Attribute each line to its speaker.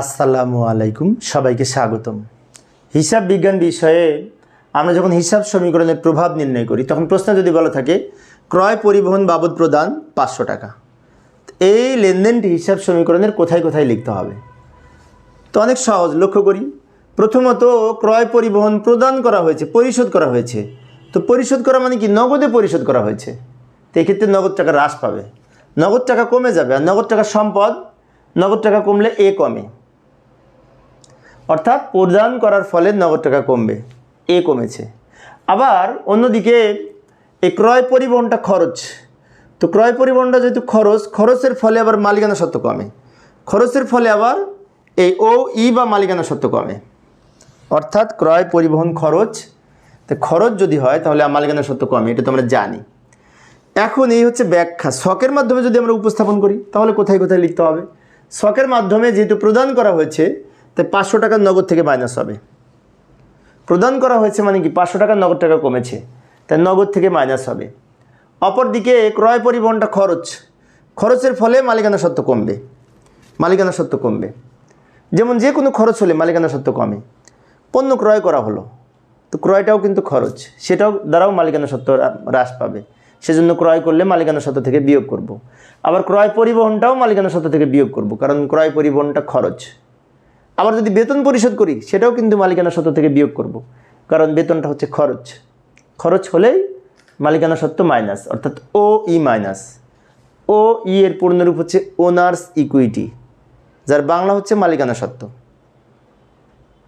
Speaker 1: আসসালামু আলাইকুম, সবাইকে স্বাগতম। হিসাব বিজ্ঞান বিষয়ে আমরা যখন হিসাব সমীকরণের প্রভাব নির্ণয় করি, তখন প্রশ্ন যদি বলা থাকে, ক্রয় পরিবহন বাবদ প্রদান পাঁচশো টাকা। এই লেনদেনটি হিসাব সমীকরণের কোথায় কোথায় লিখতে হবে? তো অনেক সহজ, লক্ষ্য করি। প্রথমত, ক্রয় পরিবহন প্রদান করা হয়েছে, পরিশোধ করা হয়েছে। তো পরিশোধ করা মানে কি? নগদে পরিশোধ করা হয়েছে। তো এক্ষেত্রে নগদ টাকা হ্রাস পাবে। নগদ টাকা কমে যাবে, আর নগদ টাকা সম্পদ, নগদ টাকা কমলে এ কমে। অর্থাৎ প্রদান করার ফলে নগদ টাকা কমবে, এ কমেছে। আবার অন্যদিকে এই ক্রয় পরিবহনটা খরচ। তো ক্রয় পরিবহনটা যেহেতু খরচ, খরচের ফলে আবার মালিকানা সত্ত্ব কমে। খরচের ফলে আবার এই ও ই বা মালিকানা সত্ত্ব কমে। অর্থাৎ ক্রয় পরিবহন খরচ, তো খরচ যদি হয় তাহলে মালিকানা সত্ত্ব কমে, এটা তো আমরা জানি। এখন এই হচ্ছে ব্যাখ্যা। শখের মাধ্যমে যদি আমরা উপস্থাপন করি, তাহলে কোথায় কোথায় লিখতে হবে? শখের মাধ্যমে যেহেতু প্রদান করা হয়েছে তাই পাঁচশো টাকার নগদ থেকে মাইনাস হবে। প্রদান করা হয়েছে মানে কি, পাঁচশো টাকার নগদ টাকা কমেছে, তাই নগদ থেকে মাইনাস হবে। অপরদিকে ক্রয় পরিবহনটা খরচ, খরচের ফলে মালিকানা সত্ত্ব কমবে, মালিকানা সত্ত্ব কমবে। যেমন যে কোনো খরচ হলে মালিকানা সত্ত্ব কমে। পণ্য ক্রয় করা হলো, তো ক্রয়টাও কিন্তু খরচ, সেটাও দ্বারাও মালিকানা সত্ত্ব হ্রা- হ্রাস পাবে। সেজন্য ক্রয় করলে মালিকানা সত্ত্ব থেকে বিয়োগ করব। আবার ক্রয় পরিবহনটাও মালিকানা সত্ত্ব থেকে বিয়োগ করব, কারণ ক্রয় পরিবহনটা খরচ। আবার যদি বেতন পরিশোধ করি, সেটাও কিন্তু মালিকানা সত্ত্ব থেকে বিয়োগ করব। কারণ বেতনটা হচ্ছে খরচ। খরচ হলেই মালিকানা সত্ত্ব মাইনাস, অর্থাৎ ও ই মাইনাস। ও ই এর পূর্ণরূপ হচ্ছে ওনার্স ইকুইটি যার বাংলা হচ্ছে মালিকানা সত্ত্ব।